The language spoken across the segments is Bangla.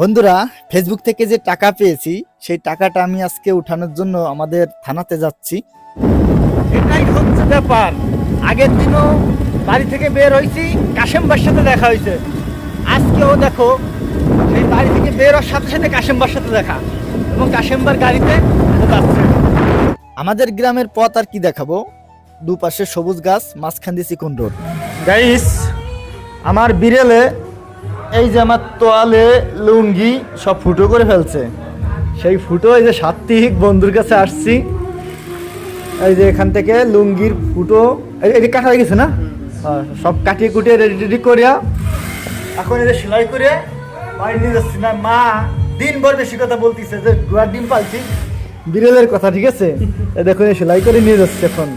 বন্ধুরা ফেসবুক থেকে যে টাকা পেয়েছি সেই টাকাটা আমি আজকে উঠানোর জন্য আমাদের থানাতে যাচ্ছি। এটাই হচ্ছে ব্যাপার। আগের দিনও বাড়ি থেকে বের হয়েছি কাশেমবার সাথে দেখা হয়েছে। আজকেও দেখো সেই বাড়ি থেকে বের হওয়ার সাথে সাথে কাশেমবার সাথে দেখা। এবং কাশেমবার গাড়িতে যাচ্ছে। আমাদের গ্রামের পথ আর কি দেখাবো? দুপাশে সবুজ গাছ মাঝখান দিয়ে চিকন রোড। গাইস আমার বিড়েলে এই যে আমার তোয়ালে লুঙ্গি সব ফুটো করে ফেলছে। সেই ফুটো এই যে সাত্বিক বন্ধুর কাছে আসছি। এই যে এখান থেকে লুঙ্গির ফুটো এই কাটা হয়ে গেছে না? হ্যাঁ, সব কাটিয়ে কুটিয়ে রেডি রেডি করিয়া এখন যে সেলাই করে বাড়ি নিয়ে যাচ্ছি না মা দিনভর বেশি কথা বলতেছে যে গুয়ার ডিম পালছি বিড়েলের কথা ঠিক আছে? দেখুন সেলাই করে নিয়ে যাচ্ছে এখন।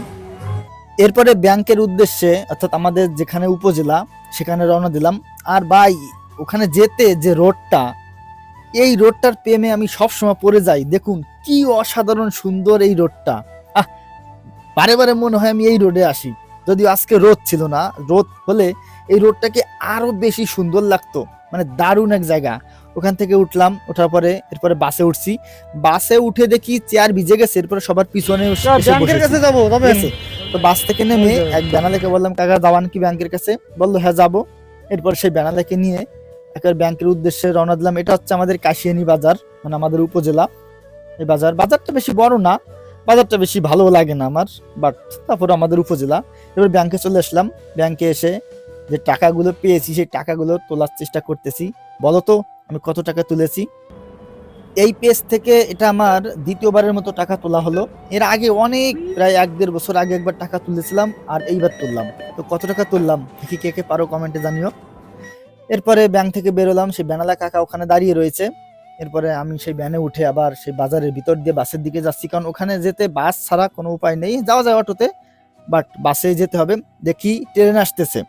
এরপরে ব্যাংকের উদ্দেশ্যে অর্থাৎ আমাদের যেখানে উপজেলা সেখানে রওনা দিলাম। আর ভাই ওখানে যেতে যে রোডটা এই রোডটার প্রেমে আমি সবসময় পড়ে যাই। দেখুন কি অসাধারণ সুন্দর এই রোডটা। আহ বারে বারে মনে হয় আমি এই রোডে আসি। যদিও আজকে রোদ ছিল না রোদ হলে এই রোডটাকে আরও বেশি সুন্দর লাগতো। মানে দারুণ এক জায়গা। ওখান থেকে উঠলাম ওঠার পরে এরপরে বাসে উঠছি। বাসে উঠে দেখি চেয়ার ভিজে গেছে এরপরে সবার পিছনে। কাছে যাব তবে তো বাস থেকে নেমে এক ব্যানালাকে বললাম কাকা যাওয়ান কি ব্যাংকের কাছে? বলল হ্যাঁ যাব। এরপর সেই ব্যানালাকে নিয়ে একবার ব্যাংকের উদ্দেশ্যে রওনা দিলাম। এটা হচ্ছে আমাদের কাশিয়ানি বাজার মানে আমাদের উপজেলা। এই বাজার, বাজারটা বেশি বড় না, বাজারটা বেশি ভালো লাগে না আমার বাট তারপর আমাদের উপজেলা। এবার ব্যাংকে চলে আসলাম। ব্যাংকে এসে যে টাকাগুলো পেয়েছি, সেই টাকাগুলো তোলার চেষ্টা করতেছি। বলো তো, আমি কত টাকা তুলেছি? এই পেজ থেকে এটা আমার দ্বিতীয়বারের মতো টাকা তোলা হলো। এর আগে অনেক, প্রায় এক দেড় বছর আগে একবার টাকা তুলেছিলাম, আর এইবার তুললাম। তো কত টাকা তুললাম? দেখি কে কে পারো কমেন্টে জানিও। এরপরে ব্যাংক থেকে বেরোলাম সেই ব্যানালা কাকা ওখানে দাঁড়িয়ে রয়েছে। এরপরে আমি সেই ভ্যানে উঠে আবার সেই বাজারের ভিতর দিয়ে বাসের দিকে যাচ্ছি, কারণ ওখানে যেতে বাস ছাড়া কোনো উপায় নেই। যাওয়া যায় অটোতে বাট বাসে যেতে হবে। দেখি ট্রেন আসতেছে।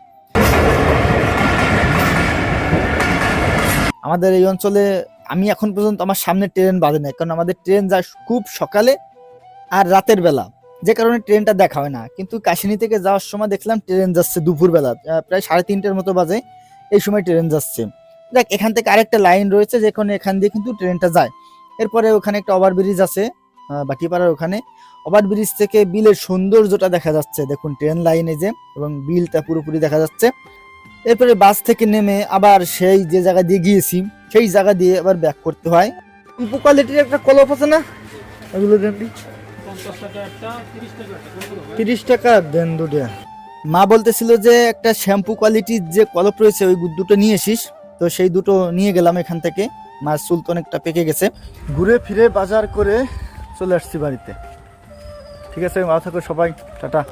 আমাদের এই অঞ্চলে আমি এখন পর্যন্ত আমার সামনে ট্রেন বাজে নাই, কারণ আমাদের ট্রেন যায় খুব সকালে আর রাতের বেলা। যে কারণে ট্রেনটা দেখা হয় না। কিন্তু কাশিনী থেকে যাওয়ার সময় দেখলাম ট্রেন যাচ্ছে দুপুরবেলা প্রায় সাড়ে তিনটের মতো বাজে। এই সময় ট্রেন যাচ্ছে। দেখ এখান থেকে আরেকটা লাইন রয়েছে যেখানে এখান দিয়ে কিন্তু ট্রেনটা যায়। এরপরে ওখানে একটা ওভারব্রিজ আছে বাটিপাড়ার ওখানে। ওভারব্রিজ থেকে বিলের সৌন্দর্যটা দেখা যাচ্ছে। দেখুন ট্রেন লাইনে যে এবং বিলটা পুরোপুরি দেখা যাচ্ছে। এরপরে বাস থেকে নেমে আবার সেই যে জায়গা দিয়ে গিয়েছি সেই জায়গা দিয়ে আবার ব্যাক করতে হয়। কোয়ালিটির একটা কলপ আছে না? ওগুলো দেন। তিরিশ টাকা দেন দুটো মা বলতেছিল যে একটা শ্যাম্পু কোয়ালিটির যে কলপ রয়েছে, ওই দুটো নিয়ে এসিস। তো সেই দুটো নিয়ে গেলাম এখান থেকে। মার চুল তো অনেকটা পেকে গেছে। ঘুরে ফিরে বাজার করে চলে আসছি বাড়িতে। ঠিক আছে, ভালো থাকো সবাই, টাটা।